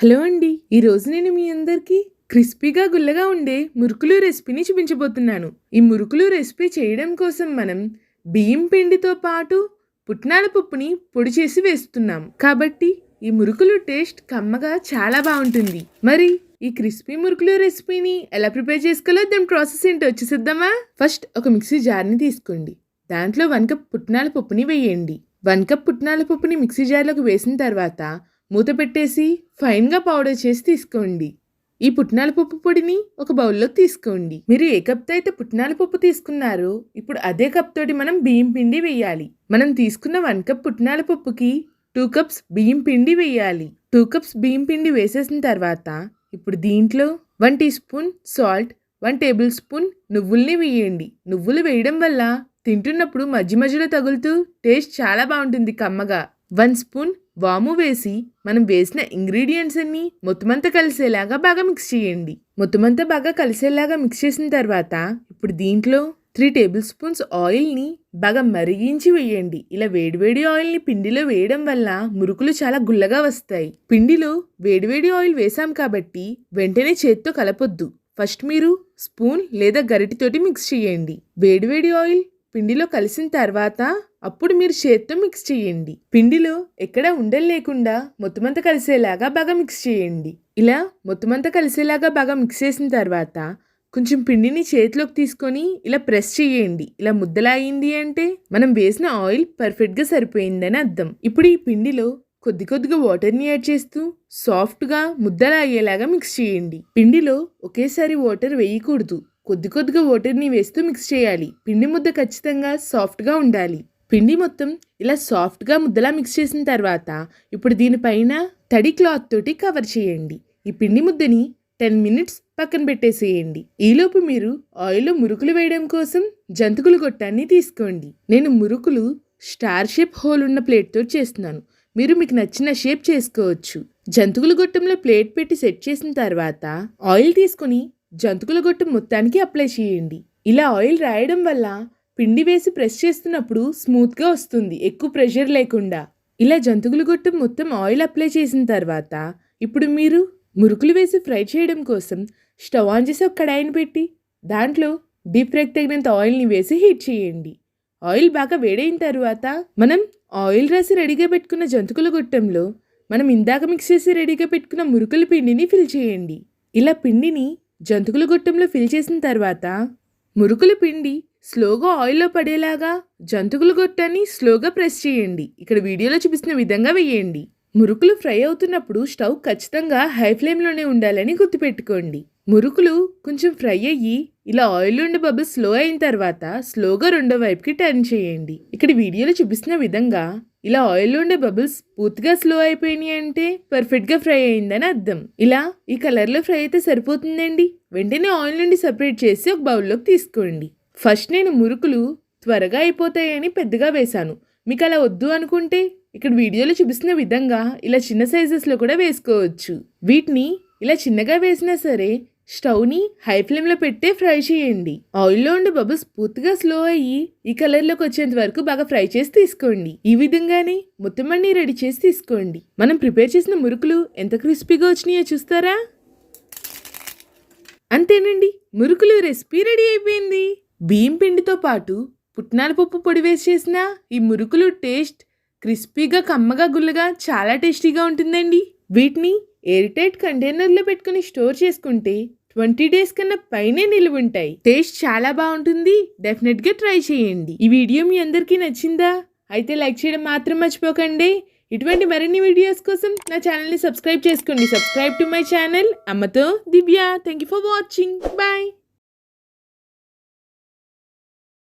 Hello అండి ఈరోజు నేను మీ అందరికీ క్రిస్పీగా గుల్లగా ఉండే మురుకులు రెసిపీని చూపించబోతున్నాను. ఈ మురుకులు రెసిపీ చేయడం కోసం మనం బియ్యం పిండితో పాటు పుట్నాల పప్పుని పొడి చేసి వేస్తున్నాం. కాబట్టి ఈ మురుకులు టేస్ట్ కమ్మగా చాలా బాగుంటుంది. మరి ఈ క్రిస్పీ మురుకులు రెసిపీని ఎలా ప్రిపేర్ చేసుకోవాలో దాని ప్రాసెస్ ఏంటో వచ్చేసిద్దామా ఫస్ట్ ఒక మిక్సీ జార్ని తీసుకోండి. దాంట్లో వన్ కప్ పుట్నాల పప్పుని వేయండి. వన్ కప్ పుట్నాల పప్పుని మిక్సీ జార్లోకి వేసిన తర్వాత మూత పెట్టేసి ఫైన్గా పౌడర్ చేసి తీసుకోండి. ఈ పుట్నాల పప్పు పొడిని ఒక బౌల్లో తీసుకోండి. మీరు ఏ కప్తో అయితే పుట్నాల పప్పు తీసుకున్నారో ఇప్పుడు అదే కప్ తోటి మనం బియ్యం పిండి వేయాలి. మనం తీసుకున్న వన్ కప్ పుట్నాల పప్పుకి టూ కప్స్ బియ్యం పిండి వేయాలి. టూ కప్స్ బియ్యం పిండి వేసేసిన తర్వాత ఇప్పుడు దీంట్లో one teaspoon salt one tablespoon నువ్వుల్ని వేయండి. నువ్వులు వేయడం వల్ల తింటున్నప్పుడు మధ్య మధ్యలో తగులుతూ టేస్ట్ చాలా బాగుంటుంది కమ్మగా. వన్ స్పూన్ వాము వేసి మనం వేసిన ఇంగ్రీడియంట్స్ అన్ని మొత్తమంతా కలిసేలాగా బాగా మిక్స్ చేయండి. మొత్తమంతా బాగా కలిసేలాగా మిక్స్ చేసిన తర్వాత ఇప్పుడు దీంట్లో త్రీ టేబుల్ స్పూన్స్ ఆయిల్ని బాగా మరిగించి వేయండి. ఇలా వేడివేడి ఆయిల్ని పిండిలో వేయడం వల్ల మురుకులు చాలా గుల్లగా వస్తాయి. పిండిలో వేడివేడి ఆయిల్ వేసాం కాబట్టి వెంటనే చేత్తో కలపొద్దు. ఫస్ట్ మీరు స్పూన్ లేదా గరిటితోటి మిక్స్ చేయండి. వేడివేడి ఆయిల్ పిండిలో కలిసిన తర్వాత అప్పుడు మీరు చేత్తో మిక్స్ చేయండి. పిండిలో ఎక్కడ ఉండలు లేకుండా మొత్తమంతా కలిసేలాగా బాగా మిక్స్ చేయండి. ఇలా మొత్తమంతా కలిసేలాగా బాగా మిక్స్ చేసిన తర్వాత కొంచెం పిండిని చేతిలోకి తీసుకొని ఇలా ప్రెస్ చేయండి. ఇలా ముద్దలా అయింది అంటే మనం వేసిన ఆయిల్ పర్ఫెక్ట్గా సరిపోయిందని అర్థం. ఇప్పుడు ఈ పిండిలో కొద్ది కొద్దిగా వాటర్ని యాడ్ చేస్తూ సాఫ్ట్గా ముద్దలా అయ్యేలాగా మిక్స్ చేయండి. పిండిలో ఒకేసారి వాటర్ వేయకూడదు. కొద్ది కొద్దిగా వాటర్ని వేస్తూ మిక్స్ చేయాలి. పిండి ముద్ద ఖచ్చితంగా సాఫ్ట్గా ఉండాలి. పిండి మొత్తం ఇలా సాఫ్ట్గా ముద్దలా మిక్స్ చేసిన తర్వాత ఇప్పుడు దీనిపైన తడి క్లాత్ తోటి కవర్ చేయండి. ఈ పిండి ముద్దని టెన్ మినిట్స్ పక్కన పెట్టేసేయండి. ఈలోపు మీరు ఆయిల్లో మురుకులు వేయడం కోసం జంతుకులు గొట్టాన్ని తీసుకోండి. నేను మురుకులు స్టార్ షేప్ హోల్ ఉన్న ప్లేట్తో చేస్తున్నాను. మీరు మీకు నచ్చిన షేప్ చేసుకోవచ్చు. జంతుకుల గొట్టంలో ప్లేట్ పెట్టి సెట్ చేసిన తర్వాత ఆయిల్ తీసుకొని జంతుకుల గొట్టం మొత్తానికి అప్లై చేయండి. ఇలా ఆయిల్ రాయడం వల్ల పిండి వేసి ప్రెస్ చేస్తున్నప్పుడు స్మూత్గా వస్తుంది ఎక్కువ ప్రెషర్ లేకుండా. ఇలా జంతుకుల గొట్టం మొత్తం ఆయిల్ అప్లై చేసిన తర్వాత ఇప్పుడు మీరు మురుకులు వేసి ఫ్రై చేయడం కోసం స్టవ్ ఆన్ చేసి ఒక కడాయిని పెట్టి దాంట్లో డీప్ ఫ్రైకి తగినంత ఆయిల్ని వేసి హీట్ చేయండి. ఆయిల్ బాగా వేడైన తర్వాత మనం ఆయిల్ రాసి రెడీగా పెట్టుకున్న జంతుకుల గొట్టంలో మనం ఇందాక మిక్స్ చేసి రెడీగా పెట్టుకున్న మురుకుల పిండిని ఫిల్ చేయండి. ఇలా పిండిని జంతుకుల గొట్టంలో ఫిల్ చేసిన తర్వాత మురుకుల పిండి స్లోగా ఆయిల్లో పడేలాగా జంతుకుల గొట్టాన్ని స్లోగా ప్రెస్ చేయండి. ఇక్కడ వీడియోలో చూపిస్తున్న విధంగా వేయండి. మురుకులు ఫ్రై అవుతున్నప్పుడు స్టవ్ ఖచ్చితంగా హై ఫ్లేమ్లోనే ఉండాలని గుర్తుపెట్టుకోండి. మురుకులు కొంచెం ఫ్రై అయ్యి ఇలా ఆయిల్ ఉండే బబుల్స్ స్లో అయిన తర్వాత స్లోగా రెండో వైపుకి టర్న్ చేయండి. ఇక్కడ వీడియోలో చూపిస్తున్న విధంగా ఇలా ఆయిల్ ఉండే బబుల్స్ పూర్తిగా స్లో అయిపోయినాయి అంటే పర్ఫెక్ట్గా ఫ్రై అయిందని అర్థం. ఇలా ఈ కలర్లో ఫ్రై అయితే సరిపోతుందండి. వెంటనే ఆయిల్ నుండి సపరేట్ చేసి ఒక బౌల్లోకి తీసుకోండి. ఫస్ట్ నేను మురుకులు త్వరగా అయిపోతాయని పెద్దగా వేశాను. మీకు అలా వద్దు అనుకుంటే ఇక్కడ వీడియోలో చూపిస్తున్న విధంగా ఇలా చిన్న సైజెస్లో కూడా వేసుకోవచ్చు. వీటిని ఇలా చిన్నగా వేసినా సరే స్టవ్ని హై ఫ్లేమ్లో పెట్టే ఫ్రై చేయండి. ఆయిల్లో ఉండే బబుల్స్ పూర్తిగా స్లో అయ్యి ఈ కలర్లోకి వచ్చేంత వరకు బాగా ఫ్రై చేసి తీసుకోండి. ఈ విధంగానే మొత్తం అన్ని రెడీ చేసి తీసుకోండి. మనం ప్రిపేర్ చేసిన మురుకులు ఎంత క్రిస్పీగా వచ్చినాయో చూస్తారా? అంతేనండి మురుకులు రెసిపీ రెడీ అయిపోయింది. బియ్యం పిండితో పాటు పుట్నాల పప్పు పొడి వేసి చేసిన ఈ మురుకులు టేస్ట్ క్రిస్పీగా కమ్మగా గుల్లగా చాలా టేస్టీగా ఉంటుందండి. వీటిని ఎయిర్ టైట్ కంటైనర్లో పెట్టుకుని స్టోర్ చేసుకుంటే ట్వంటీ డేస్ కన్నా పైనే నిలువ ఉంటాయి టేస్ట్ చాలా బాగుంటుంది. డెఫినెట్గా ట్రై చేయండి. ఈ వీడియో మీ అందరికీ నచ్చిందా? అయితే లైక్ చేయడం మాత్రం మర్చిపోకండి. ఇటువంటి మరిన్ని వీడియోస్ కోసం నా ఛానల్ని సబ్స్క్రైబ్ చేసుకోండి. Subscribe to my channel. అమ్మతో Divya. Thank you for watching. Bye.